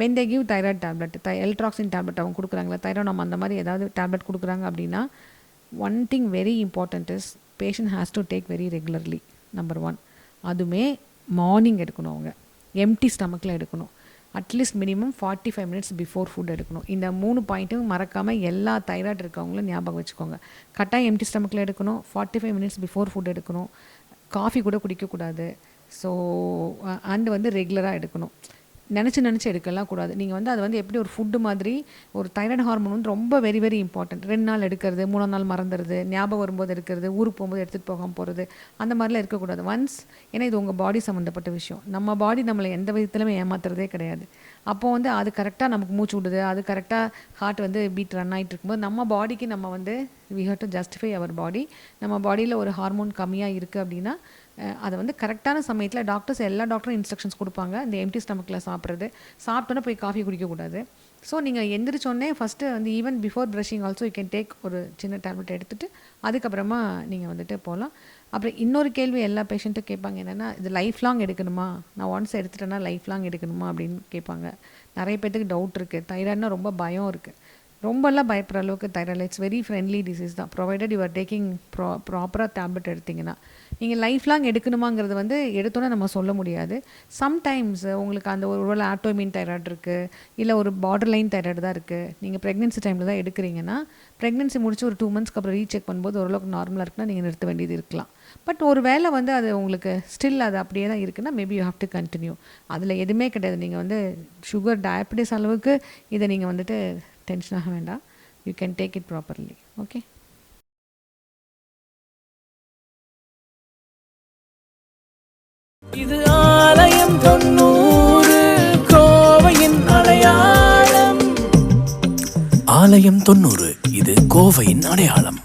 When they give thyroid tablet Thai Eltroxin tablet அவங்க கொடுக்குறாங்களா thyroid அந்த மாதிரி ஏதாவது டேப்லெட் கொடுக்குறாங்க அப்படின்னா one thing very important is patient has to take very regularly number one அதுவுமே மார்னிங் எடுக்கணும் அவங்க. எம்டி ஸ்டமக்கில் எடுக்கணும். At least minimum forty five minutes before food எடுக்கணும். இந்த மூணு பாயிண்ட்டும் மறக்காமல் எல்லா தைராய்டு இருக்கவங்களும் ஞாபகம் வச்சுக்கோங்க. கட்டாயம் எம்டி ஸ்டமக்கில் எடுக்கணும். Forty five minutes before food எடுக்கணும். காஃபி கூட குடிக்கக்கூடாது. ஸோ அண்டு வந்து ரெகுலராக எடுக்கணும். நினச்சி நினச்சி எடுக்கலாம் கூடாது. நீங்கள் வந்து அது வந்து எப்படி ஒரு ஃபுட்டு மாதிரி ஒரு தைராய்டு ஹார்மோன் வந்து ரொம்ப வெரி வெரி இம்பார்ட்டன்ட் ரெண்டு நாள் எடுக்கிறது மூணு நாள் மறந்துடுது ஞாபகம் வரும்போது எடுக்கிறது ஊருக்கு போகும்போது எடுத்துகிட்டு போகாமல் போகிறது அந்த மாதிரிலாம் இருக்கக்கூடாது. ஒன்ஸ் ஏன்னா இது உங்கள் பாடி சம்மந்தப்பட்ட விஷயம். நம்ம பாடி நம்மளை எந்த விதத்துலையுமே ஏமாத்துறதே கிடையாது. அப்போது வந்து அது கரெக்டாக நமக்கு மூச்சு விடுது. அது கரெக்டாக ஹார்ட் வந்து பீட் ரன் ஆகிட்டு இருக்கும்போது நம்ம பாடிக்கு நம்ம வந்து we have to justify our body நம்ம பாடியில் ஒரு ஹார்மோன் கம்மியாக இருக்குது அப்படின்னா அதை வந்து கரெக்டான சமயத்தில் டாக்டர்ஸ் எல்லா டாக்டரும் இன்ஸ்ட்ரக்ஷன்ஸ் கொடுப்பாங்க. இந்த எம்டி ஸ்டமக்கில் சாப்பிட்றது. சாப்பிட்டோன்னே போய் காஃபி குடிக்கக்கூடாது. ஸோ நீங்கள் எந்திரிச்சோடனே ஃபஸ்ட்டு வந்து even before brushing also you can take ஒரு சின்ன டேப்லெட் எடுத்துகிட்டு அதுக்கப்புறமா நீங்கள் வந்துட்டு போகலாம் அப்புறம் இன்னொரு கேள்வி எல்லா பேஷண்ட்டும் கேட்பாங்க என்னென்னா இது லைஃப் லாங் எடுக்கணுமா? நான் ஒன்ஸ் எடுத்துட்டேன்னா லைஃப் லாங் எடுக்கணுமா அப்படின்னு கேட்பாங்க. நிறைய பேர்த்துக்கு டவுட் இருக்குது தைராய்டுனா ரொம்ப பயம் இருக்குது ரொம்பலாம் பயப்படுற அளவுக்கு thyroid it's very friendly disease தான். Provided you are taking pro ப்ராப்பராக டேப்லெட் எடுத்தீங்கன்னா. நீங்கள் லைஃப் லாங் எடுக்கணுமாங்கிறது வந்து எடுத்தோன்னே நம்ம சொல்ல முடியாது. சம்டைம்ஸ் உங்களுக்கு அந்த ஒரு ஒருவேளை ஆட்டோமின் தைராய்டு இருக்குது இல்லை ஒரு பார்டர் லைன் தைராய்டு தான் இருக்குது நீங்கள் ப்ரெக்னென்சி டைமில் தான் எடுக்கிறீங்கன்னா ப்ரெக்னென்சி முடிச்சு ஒரு டூ மந்த்ஸ்க்கு அப்புறம் ரீசெக் பண்ணும்போது ஓரளவுக்கு நார்மலாக இருக்குன்னா நீங்கள் நிறுத்த வேண்டியது இருக்கலாம். பட் ஒரு வேளை வந்து அது உங்களுக்கு ஸ்டில் அது அப்படியே தான் இருக்குன்னா maybe you have to continue அதில் எதுவுமே கிடையாது. நீங்கள் வந்து சுகர் டயபிட்டிஸ் அளவுக்கு இதை நீங்கள் வந்துட்டு டென்ஷன் ஆக வேண்டாம். You can take it properly okay இது ஆலயம் தொண்ணூறு கோவையின் அடையாளம். ஆலயம் தொண்ணூறு இது கோவையின் அடையாளம்.